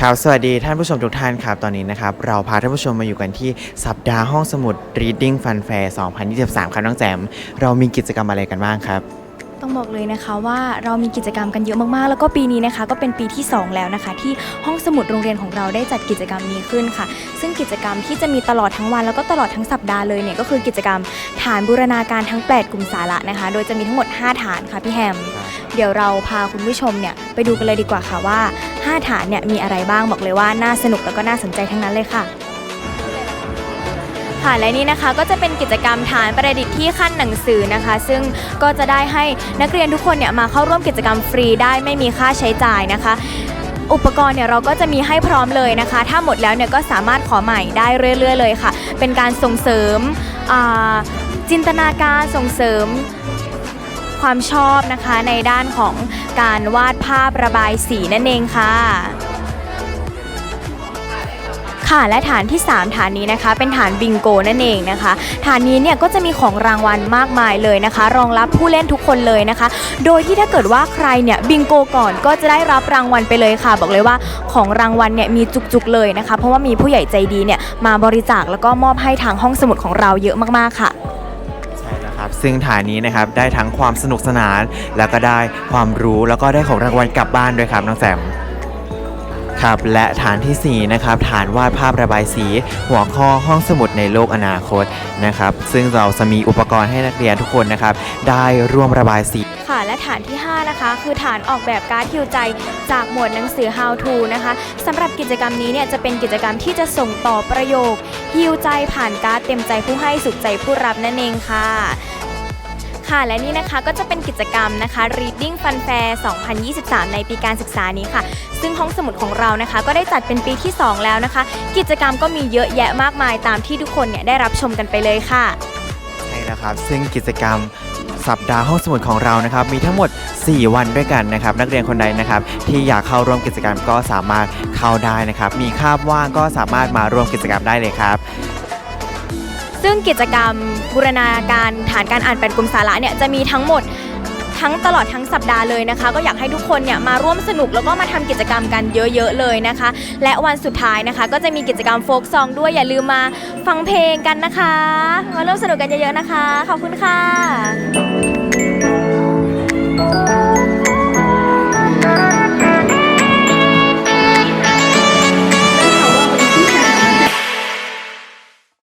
ครับ สวัสดีท่านผู้ชมทุกท่านครับ ตอนนี้นะครับ เราพาท่านผู้ชมมาอยู่กันที่สัปดาห์ห้องสมุด Reading Fun Fair 2023 ครับน้องแจม เรามีกิจกรรมอะไรกันบ้างครับ ต้องบอกเลยนะคะว่าเรามีกิจกรรมกันเยอะมากๆ แล้วก็ปีนี้นะคะ ก็เป็นปีที่ 2 แล้วนะคะ ที่ห้องสมุดโรงเรียนของเราได้จัดกิจกรรมนี้ขึ้นค่ะ ซึ่งกิจกรรมที่จะมีตลอดทั้งวันแล้วก็ตลอดทั้งสัปดาห์เลยเนี่ยก็คือกิจกรรมฐานบูรณาการทั้ง 8 กลุ่มสาระนะคะ โดยจะมีทั้งหมด 5 ฐานค่ะพี่แฮม เดี๋ยวเราพาคุณผู้ชมเนี่ยไปดูกันเลยดีกว่าค่ะว่า 5 ฐานเนี่ยมีอะไรบ้างบอกเลยว่าน่าสนุกแล้วก็น่าสนใจทั้งนั้นเลยค่ะ ค่ะและนี่นะคะก็จะเป็นกิจกรรมฐานประดิษฐ์ที่ขั้นหนังสือนะคะ ซึ่งก็จะได้ให้นักเรียนทุกคนเนี่ยมาเข้าร่วมกิจกรรมฟรีได้ไม่มีค่าใช้จ่ายนะคะอุปกรณ์เนี่ยเราก็จะมีให้พร้อมเลยนะคะ ถ้าหมดแล้วเนี่ยก็สามารถขอใหม่ได้เรื่อย ๆ เลยค่ะ เป็นการส่งเสริมจินตนาการส่งเสริมความชอบนะคะในด้านของ การวาดภาพระบายสีนั่นเองค่ะค่ะและฐานที่ 3 ฐานนี้นะคะ เป็นฐานบิงโกนั่นเองนะคะ ฐานนี้เนี่ยก็จะมีของรางวัลมากมายเลยนะคะ รองรับผู้เล่นทุกคนเลยนะคะ โดยที่ถ้าเกิดว่าใครเนี่ยบิงโกก่อนก็จะได้รับรางวัลไปเลยค่ะ บอกเลยว่าของรางวัลเนี่ยมีจุกๆเลยนะคะ เพราะว่ามีผู้ใหญ่ใจดีเนี่ยมาบริจาคแล้วก็มอบให้ทางห้องสมุดของเราเยอะมากๆค่ะ ซึ่งฐานนี้นะครับได้ทั้งความสนุกสนาน แล้วก็ได้ความรู้แล้วก็ได้ของรางวัลกลับบ้านด้วยครับน้องแจมครับและฐานทีสี่ 4 นะครับ ฐานวาดภาพระบายสี หัวข้อห้องสมุดในโลกอนาคตนะครับ ซึ่งเราจะมีอุปกรณ์ให้นักเรียนทุกคนนะครับ ได้ร่วมระบายสีค่ะและฐานที่ 5 นะคะ คือฐานออกแบบการ์ดฮิวใจ จากหมวดหนังสือ How to นะคะสำหรับกิจกรรมนี้เนี่ยจะเป็นกิจกรรมที่จะส่งต่อประโยคฮิวใจผ่านการ์ดเต็มใจผู้ให้สุขใจผู้รับนั่นเองค่ะ ค่ะ และนี่นะคะก็จะเป็นกิจกรรมนะคะ Reading Fun Fair 2023 ในปีการศึกษานี้ค่ะ ซึ่งห้องสมุดของเรานะคะ ก็ได้จัดเป็นปีที่ 2 แล้วนะคะ กิจกรรมก็มีเยอะแยะมากมายตามที่ทุกคนเนี่ยได้รับชมกันไปเลยค่ะ ใช่แล้วครับ ซึ่งกิจกรรมสัปดาห์ห้องสมุดของเรานะครับ มีทั้งหมด 4 วันด้วยกันนะครับ นักเรียนคนใดนะครับ ที่อยากเข้าร่วมกิจกรรมก็สามารถเข้าได้นะครับ มีคาบว่างก็สามารถมาร่วมกิจกรรมได้เลยครับ ซึ่งกิจกรรมบูรณาการฐานการอ่านแปดกลุ่มสาระเนี่ยจะมีทั้งหมดทั้งตลอดทั้งสัปดาห์เลยนะคะ ก็อยากให้ทุกคนเนี่ยมาร่วมสนุกแล้วก็มาทำกิจกรรมกันเยอะ ๆ เลยนะคะ และวันสุดท้ายนะคะ ก็จะมีกิจกรรมโฟกซองด้วยอย่าลืมมาฟังเพลงกันนะคะ มาร่วมสนุกกันเยอะๆนะคะ ขอบคุณค่ะ